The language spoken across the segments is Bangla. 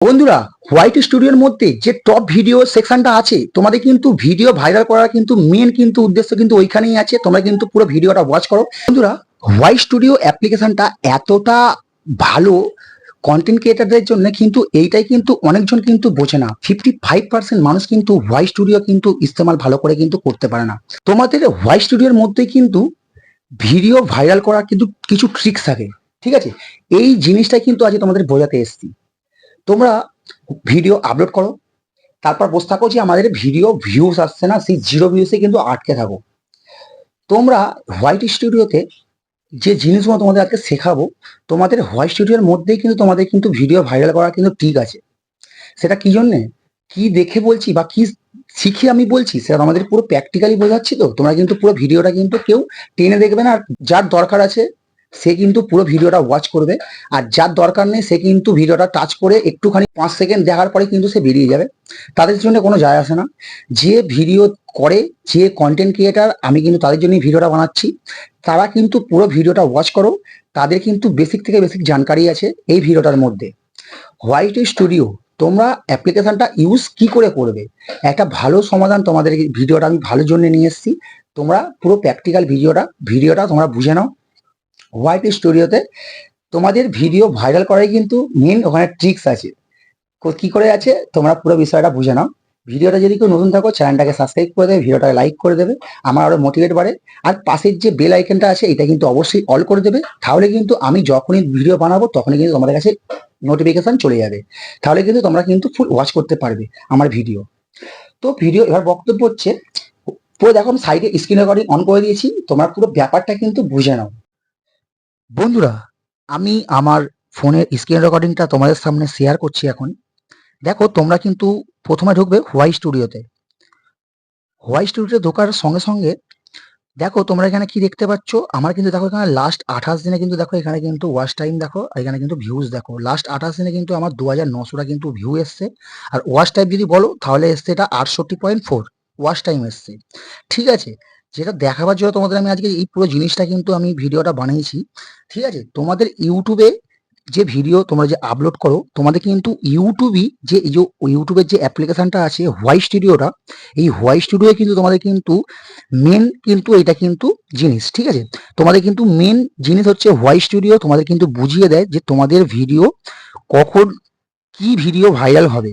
বন্ধুরা হোয়াইট স্টুডিওর মধ্যে যে টপ ভিডিও সেকশনটা আছে, তোমাদের কিন্তু ভিডিও ভাইরাল করার কিন্তু মেন কিন্তু উদ্দেশ্য কিন্তু ওইখানেই আছে। তোমরা কিন্তু পুরো ভিডিওটা ওয়াচ করো। বন্ধুরা হোয়াইট স্টুডিও অ্যাপ্লিকেশনটা এতটা ভালো কন্টেন্ট ক্রিয়েটারদের জন্য কিন্তু এইটাই কিন্তু অনেকজন কিন্তু বোঝে না। ফিফটি ফাইভ পার্সেন্ট মানুষ কিন্তু হোয়াইট স্টুডিও কিন্তু ইস্তেমাল ভালো করে কিন্তু করতে পারে না। তোমাদের হোয়াইট স্টুডিওর মধ্যে কিন্তু ভিডিও ভাইরাল করার কিন্তু কিছু ট্রিক্স থাকে। ঠিক আছে? এই জিনিসটা কিন্তু আজ তোমাদের বোঝাতে এসেছি। তোমরা ভিডিও আপলোড করো, তারপর বসে থাকো যে আমাদের ভিডিও ভিউজ আসছে না, সেই জিরো ভিউসে কিন্তু আটকে থাকো। তোমরা হোয়াইট স্টুডিওতে যে জিনিসগুলো তোমাদের আজকে শেখাবো, তোমাদের হোয়াইট স্টুডিওর মধ্যেই কিন্তু তোমাদের কিন্তু ভিডিও ভাইরাল করা কিন্তু ঠিক আছে। সেটা কি জন্যে? কি দেখে বলছি বা কি শিখে আমি বলছি, সেটা আমাদের পুরো প্র্যাকটিক্যালি বোঝাচ্ছি তো। তোমরা কিন্তু পুরো ভিডিওটা কিন্তু কেউ টেনে দেখবে না, আর যার দরকার আছে সে কিন্তু পুরো ভিডিওটা ওয়াচ করবে। আর যার দরকার নেই, সে কিন্তু ভিডিওটা টাচ করে একটুখানি পাঁচ সেকেন্ড দেখার পরে কিন্তু সে বেরিয়ে যাবে। তাদের জন্য কোনো যায় আসে না। যে ভিডিও করে, যে কন্টেন্ট ক্রিয়েটার আমি কিন্তু তাদের জন্যই ভিডিওটা বানাচ্ছি। তারা কিন্তু পুরো ভিডিওটা ওয়াচ করো। তাদের কিন্তু বেসিক থেকে বেসিক জানকারি আছে এই ভিডিওটার মধ্যে। হোয়াইট স্টুডিও তোমরা অ্যাপ্লিকেশনটা ইউজ কি করে করবে? একটা ভালো সমাধান তোমাদের ভিডিওটা আমি ভালো জন্য নিয়ে এসেছি। তোমরা পুরো প্র্যাকটিক্যাল ভিডিওটা ভিডিওটা তোমরা বুঝে নাও। হোয়াইট স্টুডিওতে তোমাদের ভিডিও ভাইরাল করাই কিন্তু মেন ওখানে ট্রিক্স আছে। কো- করে আছে? তোমরা পুরো বিষয়টা বুঝে নাও। ভিডিওটা যদি কেউ নতুন থাকো চ্যানেলটাকে সাবস্ক্রাইব করে দেবে ভিডিওটাকে লাইক করে দেবে, আমার আরও মোটিভেট বাড়ে। আর পাশের যে বেল আইকনটা আছে, এটা কিন্তু অবশ্যই অল করে দেবে। তাহলে কিন্তু আমি যখনই ভিডিও বানাবো, তখনই কিন্তু তোমাদের কাছে নোটিফিকেশন চলে যাবে। তাহলে কিন্তু তোমরা কিন্তু ফুল ওয়াচ করতে পারবে আমার ভিডিও তো ভিডিও এবার বক্তব্য হচ্ছে, পুরো দেখো সাইডে স্ক্রিন রেকর্ডিং অন করে দিয়েছি। তোমরা পুরো ব্যাপারটা কিন্তু বুঝে নাও। বন্ধুরা, আমি আমার ফোনের স্ক্রিন রেকর্ডিংটা তোমাদের সামনে শেয়ার করছি এখন। দেখো, তোমরা কিন্তু প্রথমে ঢুকবে হোয়াই স্টুডিওতে হোয়াই স্টুডিওতে ঢোকার সঙ্গে সঙ্গে, দেখো, তোমরা এখানে কি দেখতে পাচ্ছ? আমার কিন্তু দেখো এখানে লাস্ট আঠাশ দিনে কিন্তু দেখো, এখানে কিন্তু ওয়াচ টাইম দেখো এখানে কিন্তু ভিউজ দেখো। লাস্ট আঠাশ দিনে কিন্তু আমার দু হাজার নশোটা কিন্তু ভিউ এসছে। আর ওয়াচ টাইম যদি বলো, তাহলে এসছে এটা আটষট্টি পয়েন্ট ফোর ওয়াচ টাইম এসছে। ঠিক আছে? যেটা দেখাবার জন্য তোমাদের আমি আজকে এই পুরো জিনিসটা কিন্তু আমি ভিডিওটা বানিয়েছি। ঠিক আছে? তোমাদের ইউটিউবে যে ভিডিও তোমরা যে আপলোড করো, তোমাদের কিন্তু ইউটিউবই যে, এই যে ইউটিউবের যে অ্যাপ্লিকেশনটা আছে হোয়াই স্টুডিওটা এই হোয়াই স্টুডিও কিন্তু তোমাদের কিন্তু মেন কিন্তু এটা কিন্তু জিনিস। ঠিক আছে? তোমাদের কিন্তু মেন জিনিস হচ্ছে হোয়াই স্টুডিও তোমাদের কিন্তু বুঝিয়ে দেয় যে তোমাদের ভিডিও কখন কি ভিডিও ভাইরাল হবে।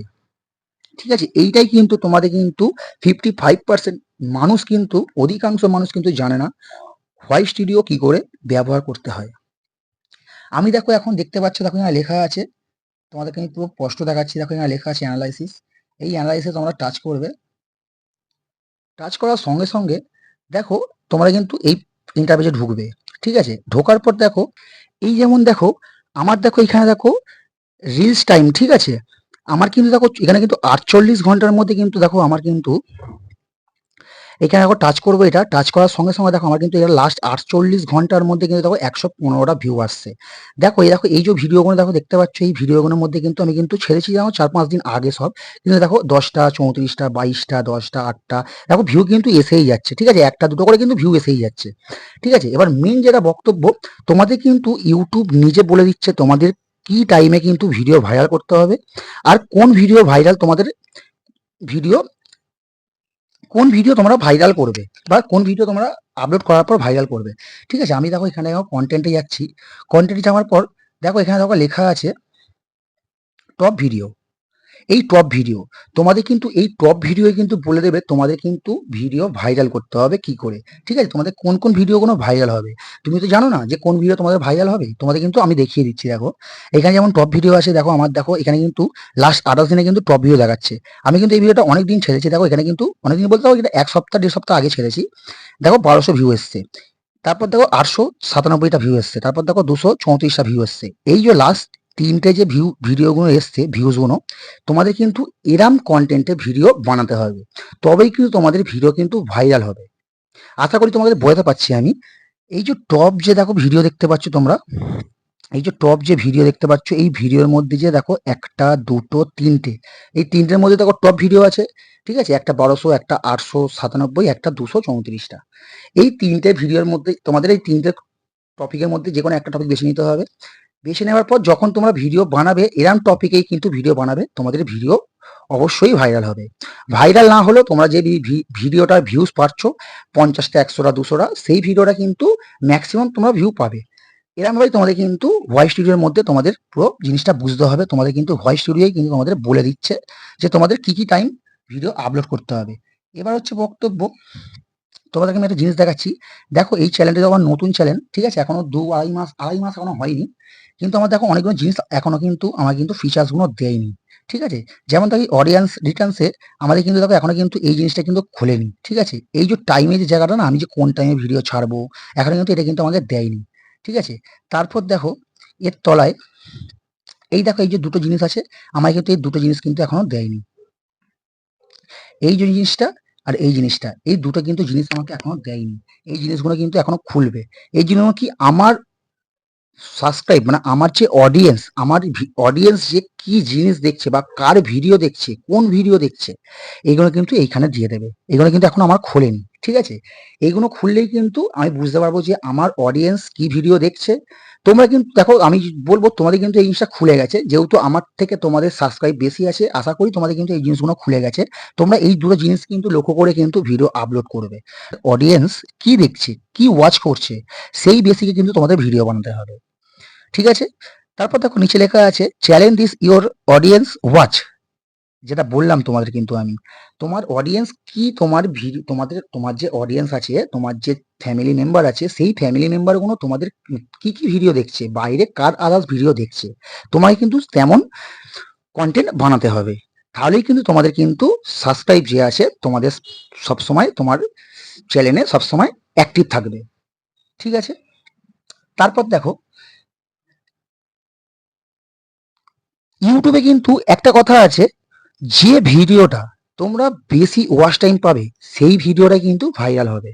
ঠিক আছে? এইটাই কিন্তু তোমাদের কিন্তু ফিফটি ফাইভ পার্সেন্ট মানুষ কিন্তু, অধিকাংশ মানুষ কিন্তু জানে না হোয়াই স্টুডিও কি করে ব্যবহার করতে হয়। আমি দেখো এখন দেখতে পাচ্ছ, দেখো এখানে লেখা আছে তোমাদেরকে আমি পুরো স্পষ্ট দেখাচ্ছি, দেখো এখানে লেখা আছে অ্যানালাইসিস এই অ্যানালাইসিস তোমরা টাচ করবে। টাচ করার সঙ্গে সঙ্গে দেখো তোমরা কিন্তু এই ইন্টারভিউতে ঢুকবে, ঠিক আছে? ঢোকার পর দেখো, এই যেমন দেখো, আমার দেখো এখানে দেখো রিলস টাইম ঠিক আছে? আমার কিন্তু দেখো, এখানে কিন্তু আটচল্লিশ ঘণ্টার মধ্যে কিন্তু দেখো আমার কিন্তু এখানে দেখো টাচ করব এটা টাচ করার সঙ্গে সঙ্গে দেখো আমার কিন্তু এটা লাস্ট আটচল্লিশ ঘণ্টার মধ্যে কিন্তু দেখো একশো পনেরোটা ভিউ আসছে। দেখো, এই দেখো, এই যে ভিডিওগুলো দেখো দেখতে পাচ্ছ, এই ভিডিওগুলোর মধ্যে কিন্তু আমি কিন্তু ছেড়েছি যেমন চার পাঁচ দিন আগে সব। কিন্তু দেখো দশটা, চৌত্রিশটা, বাইশটা, দশটা, আটটা, দেখো ভিউ কিন্তু এসেই যাচ্ছে, ঠিক আছে? একটা, দুটো করে কিন্তু ভিউ এসেই যাচ্ছে, ঠিক আছে? এবার মেন যেটা বক্তব্য, তোমাদের কিন্তু ইউটিউব নিজে বলে দিচ্ছে, তোমাদের কি টাইমে কিন্তু ভিডিও ভাইরাল করতে হবে? আর কোন ভিডিও ভাইরাল তোমাদের ভিডিও কোন ভিডিও তোমরা ভাইরাল করবে? বা কোন ভিডিও তোমরা আপলোড করার পর ভাইরাল করবে? ঠিক আছে, আমি দেখো এখানে কন্টেন্টে যাচ্ছি। কন্টেন্টে যাওয়ার পর, দেখো এখানে দেখো লেখা আছে টপ ভিডিও এই টপ ভিডিও তোমাদের কিন্তু এই টপ ভিডিও কিন্তু বলে দেবে তোমাদের কিন্তু ভিডিও ভাইরাল করতে হবে কি করে। ঠিক আছে? তোমাদের কোন কোন ভিডিওগুলো ভাইরাল হবে? তুমি তো জানো না যে কোন ভিডিও তোমাদের ভাইরাল হবে? তোমাদের কিন্তু আমি দেখিয়ে দিচ্ছি, দেখো। এখানে যেমন টপ ভিডিও আছে, দেখো আমার, দেখো এখানে কিন্তু লাস্ট আঠাশ দিনে কিন্তু টপ ভিডিও দেখাচ্ছে। আমি কিন্তু এই ভিডিওটা অনেক দিন ছেড়েছি, দেখো এখানে কিন্তু অনেক দিন বলতে পারো এটা এক সপ্তাহ, দেড় সপ্তাহ আগে ছেড়েছি। দেখো বারোশো ভিউ এসছে। তারপর দেখো আটশো সাতানব্বইটা ভিউ এসছে। তারপর দেখো দুশো চৌত্রিশটা ভিউ এসছে। এই যে লাস্ট তিনটে যে ভিউ ভিডিওগুলো এসছে ভিউজগুলো তোমাদের কিন্তু এরাম কন্টেন্টে ভিডিও বানাতে হবে। তবেই কিন্তু তোমাদের ভিডিও কিন্তু ভাইরাল হবে। আশা করি তোমাদের বোঝাতে পারছি আমি। এই যে টপ যে দেখো ভিডিও দেখতে পাচ্ছ তোমরা, এই যে টপ যে ভিডিও দেখতে পাচ্ছ, এই ভিডিওর মধ্যে যে দেখো একটা, দুটো, তিনটে, এই তিনটের মধ্যে দেখো টপ ভিডিও আছে, ঠিক আছে? একটা বারোশো, একটা আটশো সাতানব্বই, একটা দুশো চৌত্রিশটা। এই তিনটে ভিডিওর মধ্যে, তোমাদের এই তিনটে টপিকের মধ্যে যে কোনো একটা টপিক বেছে নিতে হবে। বেছে নেওয়ার পর যখন তোমরা ভিডিও বানাবে, এরম টপিকেই কিন্তু ভিডিও বানাবে, তোমাদের ভিডিও অবশ্যই ভাইরাল হবে। ভাইরাল না হলেও তোমরা যে ভিডিওটার ভিউজ পাচ্ছ, পঞ্চাশটা, একশোটা, দুশোটা, সেই ভিডিওটা কিন্তু ম্যাক্সিমাম তোমরা ভিউ পাবে। এরমভাবে তোমাদের কিন্তু ভয়েস স্টুডিওর মধ্যে তোমাদের পুরো জিনিসটা বুঝতে হবে। তোমাদের কিন্তু ভয়েস স্টুডিওই কিন্তু তোমাদের বলে দিচ্ছে যে তোমাদের কি কি টাইম ভিডিও আপলোড করতে হবে। এবার হচ্ছে বক্তব্য। তোমাদেরকে আমি একটা জিনিস দেখাচ্ছি। দেখো এই চ্যানেলটা আমার নতুন চ্যানেল ঠিক আছে? এখনও দু আড়াই মাস আড়াই মাস এখনও হয়নি। কিন্তু আমার দেখো অনেকগুলো জিনিস এখনও কিন্তু আমার কিন্তু ফিচার্সগুলো দেয়নি, ঠিক আছে? যেমন দেখি অডিয়েন্স রিটার্নসে আমাদের কিন্তু দেখো এখনও কিন্তু এই জিনিসটা কিন্তু খোলেনি, ঠিক আছে? এই যে টাইমের যে জায়গাটা না, আমি যে কোন টাইমে ভিডিও ছাড়বো, এখনও কিন্তু এটা কিন্তু আমাকে দেয়নি, ঠিক আছে? তারপর দেখো, এর তলায় এই দেখো এই যে দুটো জিনিস আছে আমার কিন্তু এই দুটো জিনিস কিন্তু এখনও দেয়নি। এই যে জিনিসটা আর এই জিনিসটা, এই দুটো কিন্তু জিনিস আমাকে এখনও দেয়নি, এই জিনিসগুলো কিন্তু এখনও খুলবে। এই জিনিসগুলো কি আমার সাবস্ক্রাইব মানে আমার যে অডিয়েন্স আমার অডিয়েন্স যে কি জিনিস দেখছে বা কার ভিডিও দেখছে, কোন ভিডিও দেখছে এইগুলো কিন্তু এইখানে দিয়ে দেবে। এগুলো কিন্তু এখন আমার খোলেনি, ঠিক আছে? এইগুলো খুললেই কিন্তু আমি বুঝতে পারব যে আমার অডিয়েন্স কি ভিডিও দেখছে। তোমরা কিন্তু দেখো, আমি বলব তোমাদের কিন্তু এই জিনিসটা খুলে গেছে। যেহেতু আমার থেকে তোমাদের সাবস্ক্রাইব বেশি আছে, আশা করি তোমাদের কিন্তু এই জিনিসগুলো খুলে গেছে। তোমরা এই দুটো জিনিস কিন্তু লক্ষ্য করে কিন্তু ভিডিও আপলোড করবে। অডিয়েন্স কি দেখছে, কি ওয়াচ করছে, সেই বেসিকে কিন্তু তোমাদের ভিডিও বানাতে হবে। ঠিক আছে? তারপর দেখো নিচে লেখা আছে challenge is your audience watch যেটা বললাম তোমাদের কিন্তু আমি। তোমার অডিয়েন্স কি? তোমার ভিডিও তোমাদের, তোমার যে অডিয়েন্স আছে, তোমার যে ফ্যামিলি মেম্বার আছে, সেই ফ্যামিলি মেম্বারগুলো তোমাদের কি কি ভিডিও দেখছে? বাইরে কার আদার্স ভিডিও দেখছে? তোমাকে কিন্তু তেমন কন্টেন্ট বানাতে হবে। তাহলেই কিন্তু তোমাদের কিন্তু সাবস্ক্রাইব যে আছে, তোমাদের সবসময় তোমার চ্যানেলে সবসময় অ্যাক্টিভ থাকবে। ঠিক আছে? তারপর দেখো ইউটিউবে কিন্তু একটা কথা আছে, যে ভিডিওটা তোমরা বেশি ওয়াচ টাইম পাবে, সেই ভিডিওটা কিন্তু ভাইরাল হবে।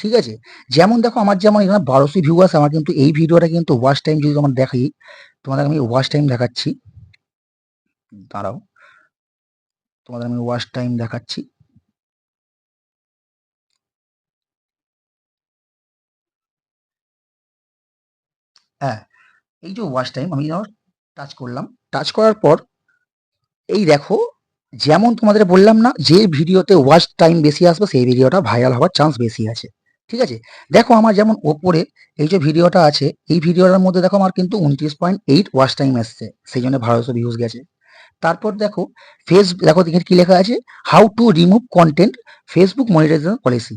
ঠিক আছে? যেমন দেখো, আমার যেমন এখানে বারোশো ভিউ আছে, আমার কিন্তু এই ভিডিওটা কিন্তু ওয়াচ টাইম যদি তোমার দেখি তোমাদের আমি ওয়াচ টাইম দেখাচ্ছি। দাঁড়াও। তোমাদের আমি ওয়াচ টাইম দেখাচ্ছি। হ্যাঁ এই যে ওয়াচ টাইম আমি টাচ করলাম। টাচ করার পর, এই দেখো, যেমন তোমাদের বললাম না, যে ভিডিওতে ওয়াচ টাইম বেশি আসবে, সেই ভিডিওটা ভাইরাল হওয়ার চান্স বেশি আছে। ঠিক আছে? দেখো আমার যেমন ওপরে এই যে ভিডিওটা আছে, এই ভিডিওটার মধ্যে দেখো আমার কিন্তু উনত্রিশ পয়েন্ট এইট ওয়াচ টাইম এসছে সেই জন্য ভারতশো ভিউজ গেছে। তারপর দেখো ফেস দেখো দেখে কি লেখা আছে? How to remove content Facebook monetisation policy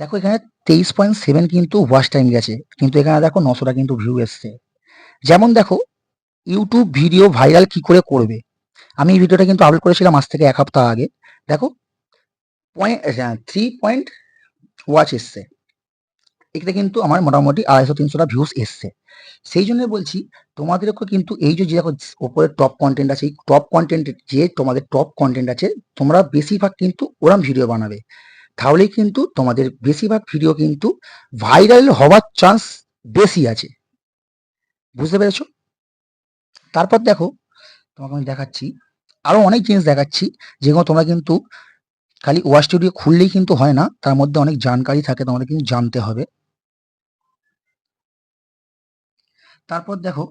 দেখো এখানে তেইশ পয়েন্ট সেভেন কিন্তু ওয়াচ টাইম গেছে, কিন্তু এখানে দেখো নশোটা কিন্তু ভিউ এসছে। যেমন দেখো ইউটিউব ভিডিও ভাইরাল কি করে করবে? আমি এই ভিডিওটা কিন্তু আপলোড করেছিলাম আজ থেকে এক সপ্তাহ আগে। দেখো পয়েন্ট থ্রি পয়েন্ট ওয়াচ এসছে। এতে কিন্তু আমার মোটামুটি আড়াইশো, তিনশোটা ভিউস এসছে। সেই জন্য বলছি তোমাদেরকে কিন্তু এই যে দেখো, ওপরে টপ কন্টেন্ট আছে, এই টপ কন্টেন্ট যে তোমাদের টপ কন্টেন্ট আছে, তোমরা বেশিরভাগ কিন্তু ওরম ভিডিও বানাবে। তাহলেই কিন্তু তোমাদের বেশিরভাগ ভিডিও কিন্তু ভাইরাল হওয়ার চান্স বেশি আছে। বুঝতে পেরেছ? তারপর দেখো, তোমাকে আমি দেখাচ্ছি, আরও অনেক জিনিস দেখাচ্ছি, যেগুলো তোমরা কিন্তু খালি ওয়াচ স্টুডিও খুললেই কিন্তু হয় না, তার মধ্যে অনেক জানকারি থাকে, তোমাদের কিন্তু জানতে হবে। তারপর দেখো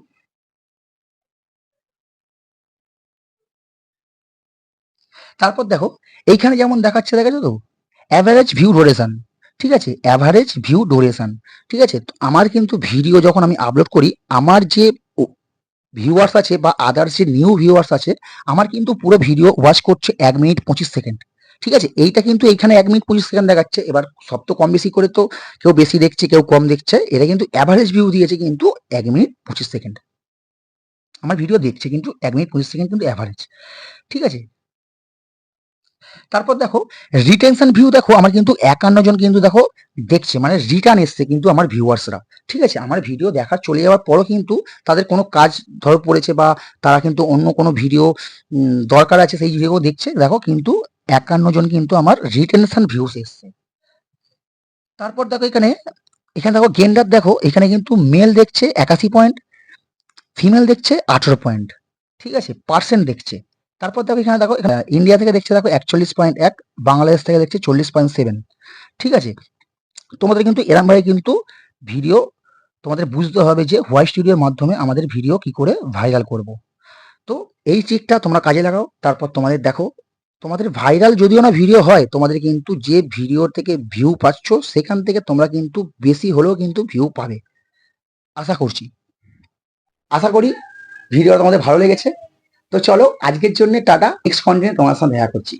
তারপর দেখো, এইখানে যেমন দেখাচ্ছে দেখাচ্ছে তো? অ্যাভারেজ ভিউ ডোরেশন ঠিক আছে? অ্যাভারেজ ভিউ ডোরেশন ঠিক আছে? আমার কিন্তু ভিডিও যখন আমি আপলোড করি, আমার যে ভিউয়ার্স আছে বা আদার্স যে নিউ ভিউয়ার্স আছে, আমার কিন্তু পুরো ভিডিও ওয়াচ করছে এক মিনিট পঁচিশ সেকেন্ড ঠিক আছে? এইটা কিন্তু এইখানে এক মিনিট পঁচিশ সেকেন্ড দেখাচ্ছে। এবার সব তো কম বেশি করে তো কেউ বেশি দেখছে, কেউ কম দেখছে। এটা কিন্তু অ্যাভারেজ ভিউ দিয়েছে কিন্তু এক মিনিট পঁচিশ সেকেন্ড আমার ভিডিও দেখছে কিন্তু এক মিনিট পঁচিশ সেকেন্ড কিন্তু অ্যাভারেজ ঠিক আছে? তারপর দেখো রিটেনশন ভিউ দেখো, আমার কিন্তু একান্ন জন কিন্তু দেখো দেখছে মানে রিটার্ন এসছে কিন্তু আমার ভিউয়ার্সরা ঠিক আছে? আমার ভিডিও দেখা চলে যাওয়ার পরও কিন্তু তাদের কোনো কাজ ধরো পড়েছে বা তারা কিন্তু অন্য কোনো ভিডিও দরকার আছে সেই ভিডিও দেখছে, দেখো কিন্তু একান্ন জন কিন্তু আমার রিটেনশন ভিউস এসছে। তারপর দেখো এখানে এখানে দেখো গেন্ডার দেখো, এখানে কিন্তু মেল দেখছে একাশি পয়েন্ট ফিমেল দেখছে আঠেরো পয়েন্ট ঠিক আছে? পার্সেন্ট দেখছে। তারপর দেখো এখানে দেখো ইন্ডিয়া থেকে দেখছে দেখো একচল্লিশ পয়েন্ট এক বাংলাদেশ থেকে দেখছে চল্লিশ পয়েন্ট সেভেন ঠিক আছে? তোমাদের কিন্তু এরমভাবে কিন্তু ভিডিও তোমাদের বুঝতে হবে যে হোয়াই স্টুডিওর মাধ্যমে আমাদের ভিডিও কি করে ভাইরাল করব। তো এই ট্রিকটা তোমরা কাজে লাগাও, তারপর তোমাদের দেখো, তোমাদের ভাইরাল যদিও না ভিডিও হয়, তোমাদের কিন্তু যে ভিডিও থেকে ভিউ পাচ্ছ, সেখান থেকে তোমরা কিন্তু বেশি হলেও কিন্তু ভিউ পাবে। আশা করছি। আশা করি ভিডিও তোমাদের ভালো লেগেছে। তো চলো আজকের জন্য টাটা নেক্সট কন্টেন্ট তোমার সাথে দেখা করছি।